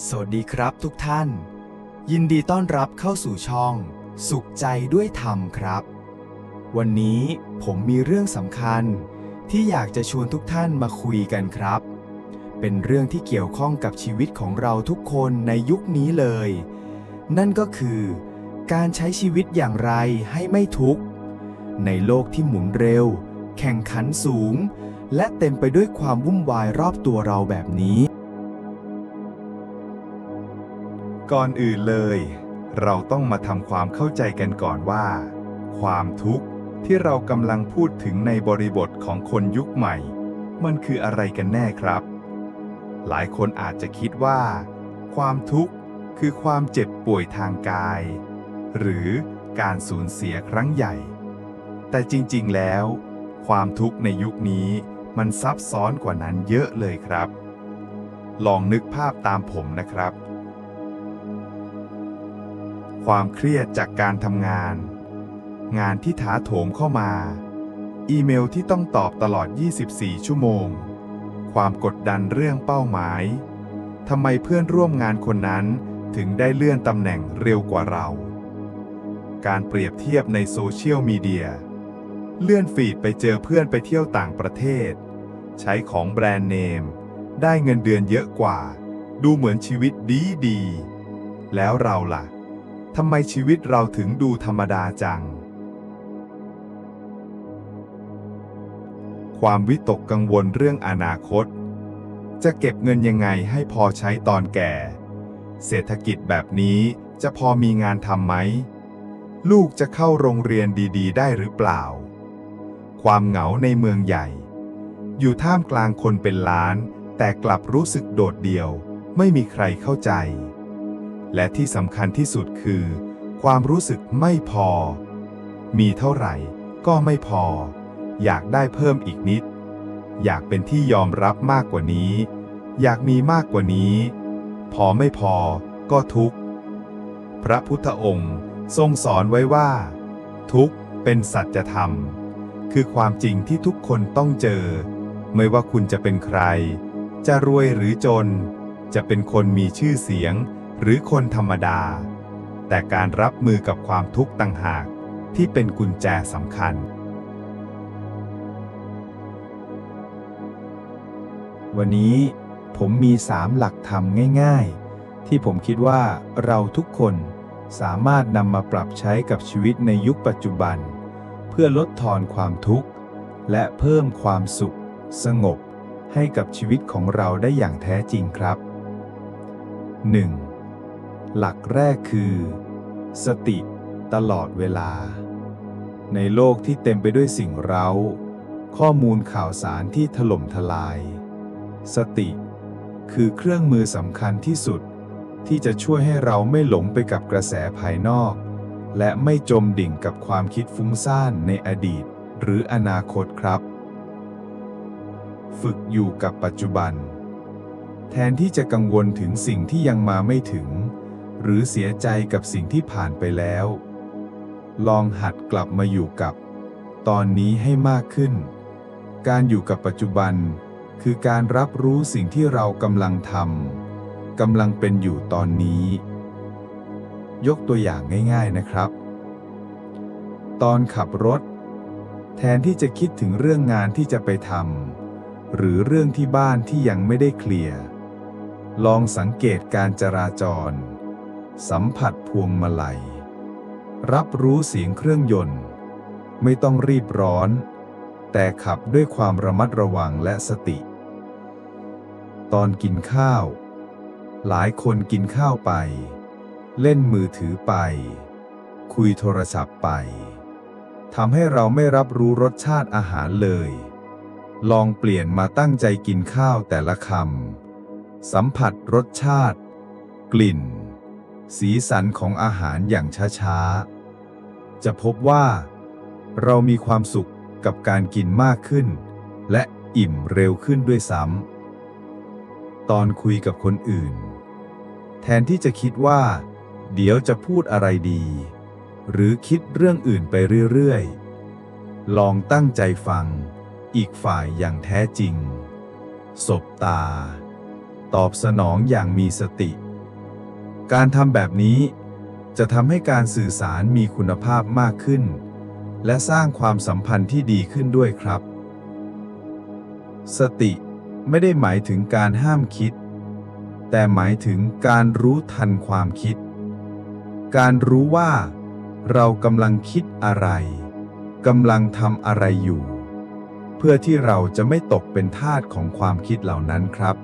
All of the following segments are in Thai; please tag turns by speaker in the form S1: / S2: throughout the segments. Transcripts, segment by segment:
S1: สวัสดีครับทุกท่าน ยินดีต้อนรับเข้าสู่ช่อง สุขใจด้วยธรรมครับ วันนี้ผมมีเรื่องสำคัญที่อยากจะชวนทุกท่านมาคุยกันครับ เป็นเรื่องที่เกี่ยวข้องกับชีวิตของเราทุกคนในยุคนี้เลย นั่นก็คือ การใช้ชีวิตอย่างไรให้ไม่ทุกข์ ในโลกที่หมุนเร็ว แข่งขันสูง และเต็มไปด้วยความวุ่นวายรอบตัวเราแบบนี้
S2: ก่อนอื่นเลย เราต้องมาทำความเข้าใจกันก่อนว่า ความทุกข์ที่เรากำลังพูดถึงในบริบทของคนยุคใหม่ มันคืออะไรกันแน่ครับ หลายคนอาจจะคิดว่า ความทุกข์คือความเจ็บป่วยทางกาย หรือการสูญเสียครั้งใหญ่ แต่จริงๆแล้ว ความทุกข์ในยุคนี้มันซับซ้อนกว่านั้นเยอะเลยครับ ลองนึกภาพตามผมนะครับ ความเครียดจากการทำงาน งานที่ถาโถมเข้ามา อีเมลที่ต้องตอบตลอด 24 ชั่วโมง ความกดดันเรื่องเป้าหมายทำไมเพื่อนร่วมงานคนนั้นถึงได้เลื่อนตำแหน่งเร็วกว่าเรา การเปรียบเทียบในโซเชียลมีเดีย เลื่อนฟีดไปเจอเพื่อนไปเที่ยวต่างประเทศ ใช้ของแบรนด์เนม ได้เงินเดือนเยอะกว่า ดูเหมือนชีวิตดีดีๆแล้วเราล่ะ ทำไมชีวิตเราถึงดูธรรมดาจัง ความวิตกกังวลเรื่องอนาคต จะเก็บเงินยังไงให้พอใช้ตอนแก่ เศรษฐกิจแบบนี้จะพอมีงานทำไหม ลูกจะเข้าโรงเรียนดีๆ ได้หรือเปล่า ความเหงาในเมืองใหญ่ อยู่ท่ามกลางคนเป็นล้าน แต่กลับรู้สึกโดดเดี่ยว ไม่มีใครเข้าใจ และที่สำคัญที่สุดคือ ความรู้สึกไม่พอ มีเท่าไหร่ก็ไม่พอ อยากได้เพิ่มอีกนิด อยากเป็นที่ยอมรับมากกว่านี้ อยากมีมากกว่านี้ พอไม่พอก็ทุกข์ พระพุทธองค์ทรงสอนไว้ว่า ทุกข์เป็นสัจธรรม คือความจริงที่ทุกคนต้องเจอ ไม่ว่าคุณจะเป็นใคร จะรวยหรือจน จะเป็นคนมีชื่อเสียง หรือคนธรรมดา แต่การรับมือกับความทุกข์ต่างหากที่เป็นกุญแจสำคัญ
S1: วันนี้ผมมี3หลักธรรมง่ายๆ ที่ผมคิดว่าเราทุกคนสามารถนำมาปรับใช้กับชีวิตในยุคปัจจุบัน เพื่อลดทอนความทุกข์ และเพิ่มความสุข สงบให้กับชีวิตของเราได้อย่างแท้จริงครับ 1. หลักแรกคือ สติตลอดเวลา ในโลกที่เต็มไปด้วยสิ่งเร้า ข้อมูลข่าวสารที่ถล่มทลาย สติคือเครื่องมือสำคัญที่สุด ที่จะช่วยให้เราไม่หลงไปกับกระแสภายนอก และไม่จมดิ่งกับความคิดฟุ้งซ่านในอดีต หรืออนาคตครับ ฝึกอยู่กับปัจจุบัน แทนที่จะกังวลถึงสิ่งที่ยังมาไม่ถึง หรือเสียใจกับสิ่งที่ผ่านไปแล้ว ลองหัดกลับมาอยู่กับ ตอนนี้ให้มากขึ้น การอยู่กับปัจจุบัน คือการรับรู้สิ่งที่เรากำลังทำกำลังเป็นอยู่ตอนนี้ ยกตัวอย่างง่าย ๆนะครับ ตอนขับรถ แทนที่จะคิดถึงเรื่องงานที่จะไปทำหรือเรื่องที่บ้านที่ยังไม่ได้เคลียร์ลองสังเกตการจราจร สัมผัสพวงมาลัย รับรู้เสียงเครื่องยนต์ ไม่ต้องรีบร้อน แต่ขับด้วยความระมัดระวังและสติ ตอนกินข้าว หลายคนกินข้าวไป เล่นมือถือไป คุยโทรศัพท์ไปทำให้เราไม่รับรู้รสชาติอาหารเลย ลองเปลี่ยนมาตั้งใจกินข้าวแต่ละคำสัมผัสรสชาติ กลิ่น สีสันของอาหารอย่างช้าๆ จะพบว่า เรามีความสุขกับการกินมากขึ้น และอิ่มเร็วขึ้นด้วยซ้ำตอนคุยกับคนอื่น แทนที่จะคิดว่า เดี๋ยวจะพูดอะไรดี หรือคิดเรื่องอื่นไปเรื่อยๆ ลองตั้งใจฟัง อีกฝ่ายอย่างแท้จริง สบตา ตอบสนองอย่างมีสติ การทำแบบนี้ จะทำให้การสื่อสารมีคุณภาพมากขึ้น และสร้างความสัมพันธ์ที่ดีขึ้นด้วยครับ สติไม่ได้หมายถึงการห้ามคิด แต่หมายถึงการรู้ทันความคิด การรู้ว่า เรากำลังคิดอะไรกำลังทำอะไรอยู่ เพื่อที่เราจะไม่ตกเป็นทาสของความคิดเหล่านั้นครับ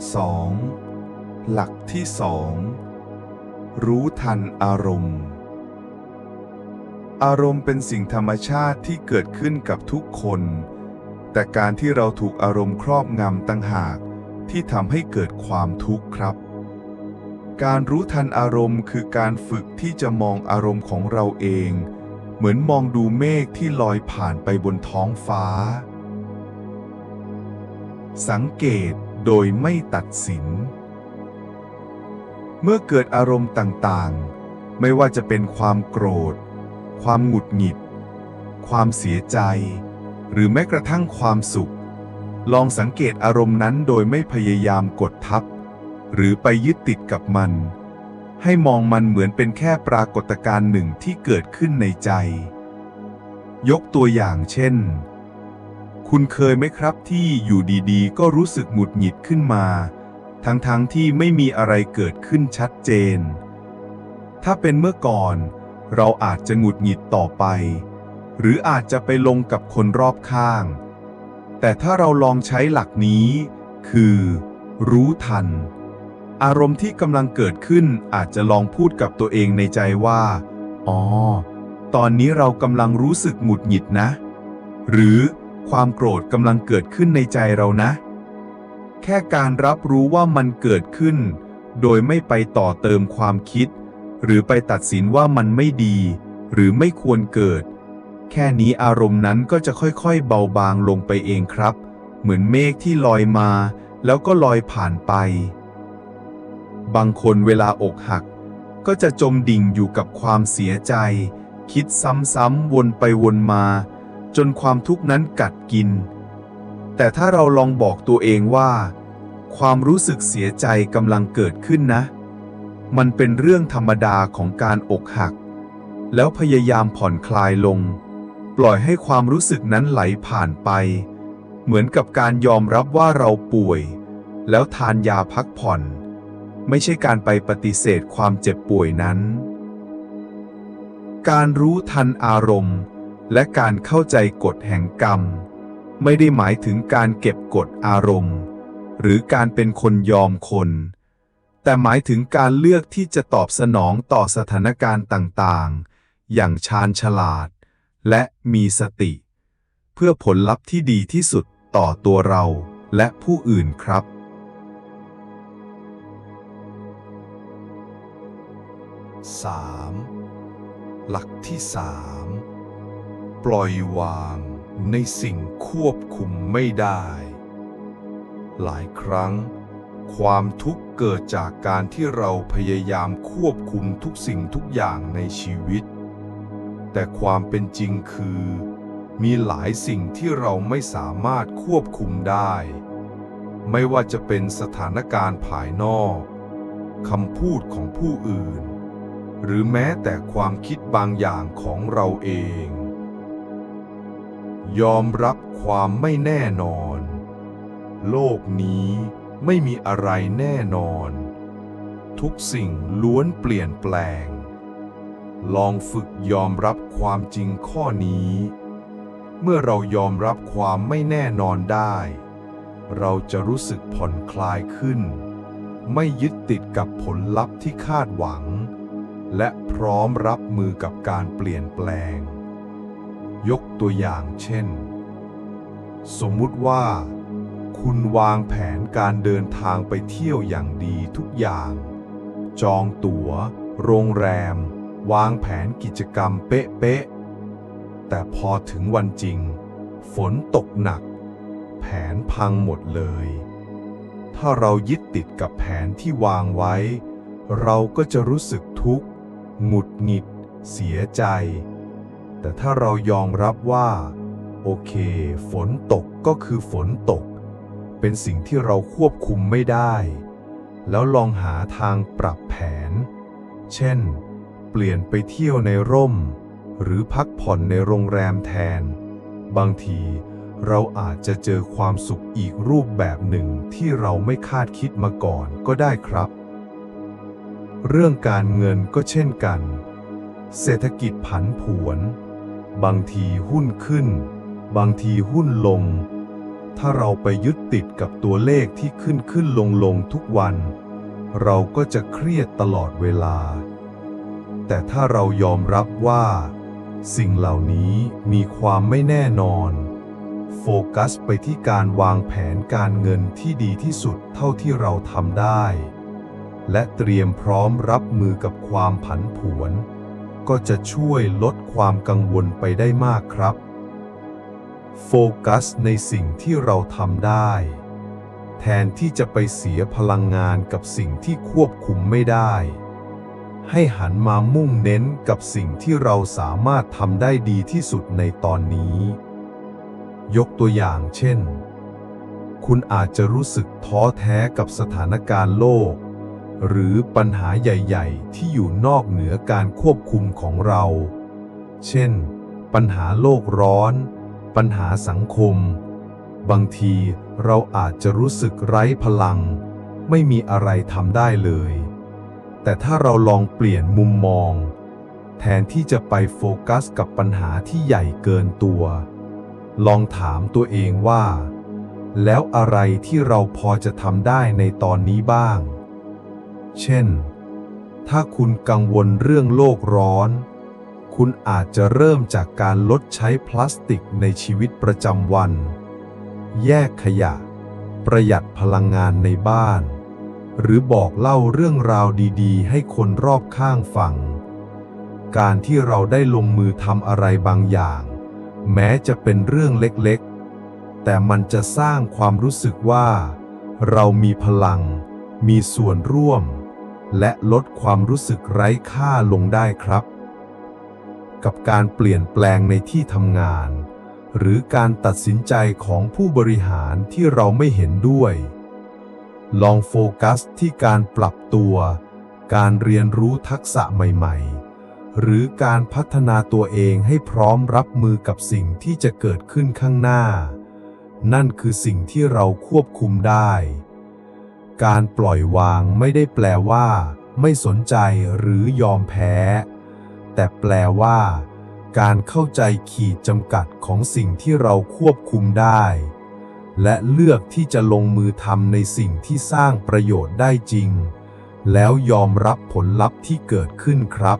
S2: 2. หลักที่2รู้ทันอารมณ์ อารมณ์เป็นสิ่งธรรมชาติที่เกิดขึ้นกับทุกคน แต่การที่เราถูกอารมณ์ครอบงำตั้งหากที่ทำให้เกิดความทุกข์ครับ การรู้ทันอารมณ์คือการฝึกที่จะมองอารมณ์ของเราเอง เหมือนมองดูเมฆที่ลอยผ่านไปบนท้องฟ้า สังเกต โดยไม่ตัดสิน เมื่อเกิดอารมณ์ต่างๆ ไม่ว่าจะเป็นความโกรธ ความหงุดหงิด ความเสียใจ หรือแม้กระทั่งความสุข ลองสังเกตอารมณ์นั้นโดยไม่พยายามกดทับ หรือไปยึดติดกับมัน ให้มองมันเหมือนเป็นแค่ปรากฏการณ์หนึ่งที่เกิดขึ้นในใจ ยกตัวอย่างเช่น คุณเคยไหมครับที่อยู่ดีๆ ก็รู้สึกหงุดหงิดขึ้นมา ทั้งๆทที่ไม่มีอะไรเกิดขึ้นชัดเจน ถ้าเป็นเมื่อก่อน เราอาจจะหงุดหงิดต่อไป หรืออาจจะไปลงกับคนรอบข้าง แต่ถ้าเราลองใช้หลักนี้ คือ รู้ทัน อารมณ์ที่กำลังเกิดขึ้นอาจจะลองพูดกับตัวเองในใจว่า อ๋อ ตอนนี้เรากำลังรู้สึกหงุดหงิดนะ หรือ ความโกรธกำลังเกิดขึ้นในใจเรานะ แค่การรับรู้ว่ามันเกิดขึ้น โดยไม่ไปต่อเติมความคิด หรือไปตัดสินว่ามันไม่ดี หรือไม่ควรเกิด แค่นี้อารมณ์นั้นก็จะค่อยๆ เบาบางลงไปเองครับ เหมือนเมฆที่ลอยมา แล้วก็ลอยผ่านไป บางคนเวลาอกหัก ก็จะจมดิ่งอยู่กับความเสียใจ คิดซ้ำๆวนไปวนมา จนความทุกข์นั้นกัดกิน แต่ถ้าเราลองบอกตัวเองว่า ความรู้สึกเสียใจกำลังเกิดขึ้นนะ มันเป็นเรื่องธรรมดาของการอกหัก แล้วพยายามผ่อนคลายลง ปล่อยให้ความรู้สึกนั้นไหลผ่านไป เหมือนกับการยอมรับว่าเราป่วย แล้วทานยาพักผ่อน ไม่ใช่การไปปฏิเสธความเจ็บป่วยนั้น การรู้ทันอารมณ์ และการเข้าใจกฎแห่งกรรม ไม่ได้หมายถึงการเก็บกฎอารมณ์ หรือการเป็นคนยอมคน แต่หมายถึงการเลือกที่จะตอบสนองต่อสถานการณ์ต่างๆ อย่างชาญฉลาด และมีสติ เพื่อผลลัพธ์ที่ดีที่สุดต่อตัวเราและผู้อื่นครับ 3. หลักที่3 ปล่อยวางในสิ่งควบคุมไม่ได้ หลายครั้ง ความทุกข์เกิดจากการที่เราพยายามควบคุมทุกสิ่งทุกอย่างในชีวิต แต่ความเป็นจริงคือ มีหลายสิ่งที่เราไม่สามารถควบคุมได้ ไม่ว่าจะเป็นสถานการณ์ภายนอกคำพูดของผู้อื่น หรือแม้แต่ความคิดบางอย่างของเราเอง ยอมรับความไม่แน่นอน โลกนี้ไม่มีอะไรแน่นอน ทุกสิ่งล้วนเปลี่ยนแปลง ลองฝึกยอมรับความจริงข้อนี้ เมื่อเรายอมรับความไม่แน่นอนได้ เราจะรู้สึกผ่อนคลายขึ้น ไม่ยึดติดกับผลลัพธ์ที่คาดหวัง และพร้อมรับมือกับการเปลี่ยนแปลง ยกตัวอย่างเช่น สมมุติว่า คุณวางแผนการเดินทางไปเที่ยวอย่างดีทุกอย่าง จองตัว๋ว โรงแรม วางแผนกิจกรรมเป๊ะๆ แต่พอถึงวันจริง ฝนตกหนัก แผนพังหมดเลย ถ้าเรายึดติดกับแผนที่วางไว้ เราก็จะรู้สึกทุกข์ หงุดหงิด เสียใจ แต่ถ้าเรายอมรับว่า โอเค ฝนตก
S3: ก็คือฝนตก เป็นสิ่งที่เราควบคุมไม่ได้ แล้วลองหาทางปรับแผน เช่น เปลี่ยนไปเที่ยวในร่ม หรือพักผ่อนในโรงแรมแทน บางทีเราอาจจะเจอความสุขอีกรูปแบบหนึ่งที่เราไม่คาดคิดมาก่อนก็ได้ครับ เรื่องการเงินก็เช่นกัน เศรษฐกิจผันผวน บางทีหุ้นขึ้น บางทีหุ้นลง ถ้าเราไปยึดติดกับตัวเลขที่ขึ้นขึ้นลงลงทุกวัน เราก็จะเครียดตลอดเวลา แต่ถ้าเรายอมรับว่า สิ่งเหล่านี้มีความไม่แน่นอน โฟกัสไปที่การวางแผนการเงินที่ดีที่สุดเท่าที่เราทำได้ และเตรียมพร้อมรับมือกับความผันผวน ก็จะช่วยลดความกังวลไปได้มากครับ โฟกัสในสิ่งที่เราทำได้ แทนที่จะไปเสียพลังงานกับสิ่งที่ควบคุมไม่ได้ ให้หันมามุ่งเน้นกับสิ่งที่เราสามารถทำได้ดีที่สุดในตอนนี้ ยกตัวอย่างเช่น คุณอาจจะรู้สึกท้อแท้กับสถานการณ์โลก หรือปัญหาใหญ่ๆ ที่อยู่นอกเหนือการควบคุมของเรา เช่น ปัญหาโลกร้อน ปัญหาสังคม บางทีเราอาจจะรู้สึกไร้พลัง ไม่มีอะไรทำได้เลย แต่ถ้าเราลองเปลี่ยนมุมมอง แทนที่จะไปโฟกัสกับปัญหาที่ใหญ่เกินตัว ลองถามตัวเองว่า แล้วอะไรที่เราพอจะทำได้ในตอนนี้บ้าง เช่น ถ้าคุณกังวลเรื่องโลกร้อน คุณอาจจะเริ่มจากการลดใช้พลาสติกในชีวิตประจำวัน แยกขยะ ประหยัดพลังงานในบ้าน หรือบอกเล่าเรื่องราวดีๆ ให้คนรอบข้างฟัง การที่เราได้ลงมือทำอะไรบางอย่าง แม้จะเป็นเรื่องเล็กๆ แต่มันจะสร้างความรู้สึกว่า เรามีพลังมีส่วนร่วม และลดความรู้สึกไร้ค่าลงได้ครับ กับการเปลี่ยนแปลงในที่ทำงาน หรือการตัดสินใจของผู้บริหารที่เราไม่เห็นด้วย ลองโฟกัสที่การปรับตัว การเรียนรู้ทักษะใหม่ ๆ หรือการพัฒนาตัวเองให้พร้อมรับมือกับสิ่งที่จะเกิดขึ้นข้างหน้า นั่นคือสิ่งที่เราควบคุมได้ การปล่อยวางไม่ได้แปลว่า ไม่สนใจหรือยอมแพ้ แต่แปลว่า การเข้าใจขีดจำกัดของสิ่งที่เราควบคุมได้ และเลือกที่จะลงมือทำในสิ่งที่สร้างประโยชน์ได้จริง แล้วยอมรับผลลัพธ์ที่เกิดขึ้นครับ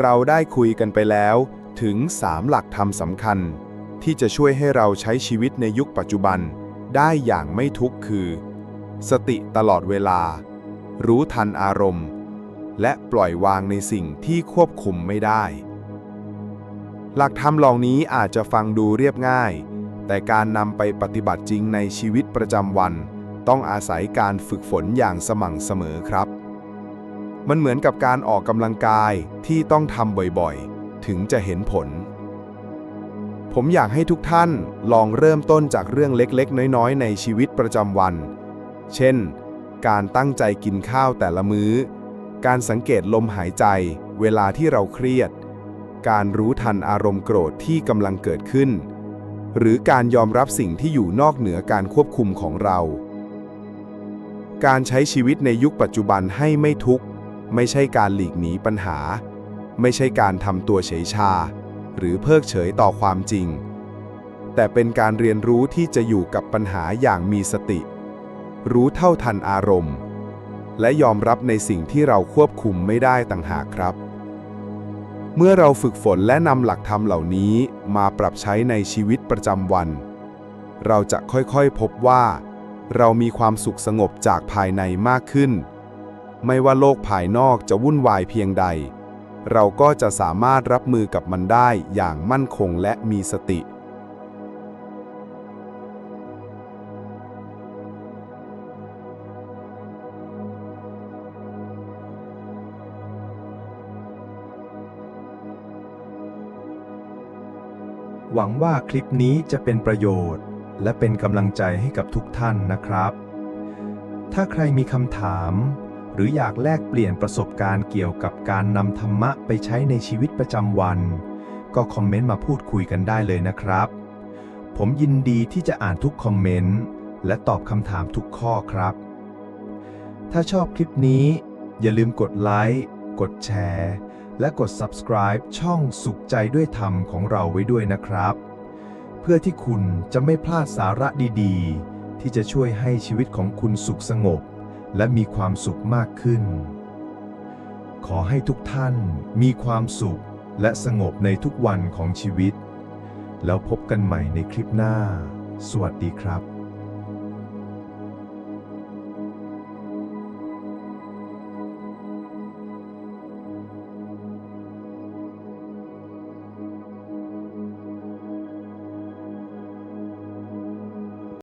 S2: เราได้คุยกันไปแล้วถึง 3 หลักธรรมสำคัญ ที่จะช่วยให้เราใช้ชีวิตในยุคปัจจุบัน ได้อย่างไม่ทุกข์คือ สติตลอดเวลา รู้ทันอารมณ์ และปล่อยวางในสิ่งที่ควบคุมไม่ได้ หลักธรรมเหล่านี้อาจจะฟังดูเรียบง่าย แต่การนำไปปฏิบัติจริงในชีวิตประจำวัน ต้องอาศัยการฝึกฝนอย่างสม่ำเสมอครับ มันเหมือนกับการออกกำลังกายที่ต้องทำบ่อยๆ ถึงจะเห็นผล ผมอยากให้ทุกท่านลองเริ่มต้นจากเรื่องเล็กๆ น้อยๆ ในชีวิตประจำวัน เช่น การตั้งใจกินข้าวแต่ละมื้อ การสังเกตลมหายใจ เวลาที่เราเครียด การรู้ทันอารมณ์โกรธที่กำลังเกิดขึ้น หรือการยอมรับสิ่งที่อยู่นอกเหนือการควบคุมของเรา การใช้ชีวิตในยุคปัจจุบันให้ไม่ทุกข์ ไม่ใช่การหลีกหนีปัญหา ไม่ใช่การทำตัวเฉยชา หรือเพิกเฉยต่อความจริง แต่เป็นการเรียนรู้ที่จะอยู่กับปัญหาอย่างมีสติ รู้เท่าทันอารมณ์ และยอมรับในสิ่งที่เราควบคุมไม่ได้ต่างหากครับ เมื่อเราฝึกฝนและนำหลักธรรมเหล่านี้มาปรับใช้ในชีวิตประจำวัน เราจะค่อยๆพบว่า เรามีความสุขสงบจากภายในมากขึ้น ไม่ว่าโลกภายนอกจะวุ่นวายเพียงใด เราก็จะสามารถรับมือกับมันได้อย่างมั่นคงและมีสติ
S3: หวังว่าคลิปนี้จะเป็นประโยชน์ และเป็นกำลังใจให้กับทุกท่านนะครับ ถ้าใครมีคำถาม หรืออยากแลกเปลี่ยนประสบการณ์เกี่ยวกับการนำธรรมะไปใช้ในชีวิตประจำวัน ก็คอมเมนต์มาพูดคุยกันได้เลยนะครับ ผมยินดีที่จะอ่านทุกคอมเมนต์และตอบคำถามทุกข้อครับ ถ้าชอบคลิปนี้ อย่าลืมกดไลค์กดแชร์ และกด subscribe ช่องสุขใจด้วยธรรมของเราไว้ด้วยนะครับ เพื่อที่คุณจะไม่พลาดสาระดีๆ ที่จะช่วยให้ชีวิตของคุณสุขสงบ และมีความสุขมากขึ้น ขอให้ทุกท่านมีความสุขและสงบในทุกวันของชีวิต แล้วพบกันใหม่ในคลิปหน้า สวัสดีครับ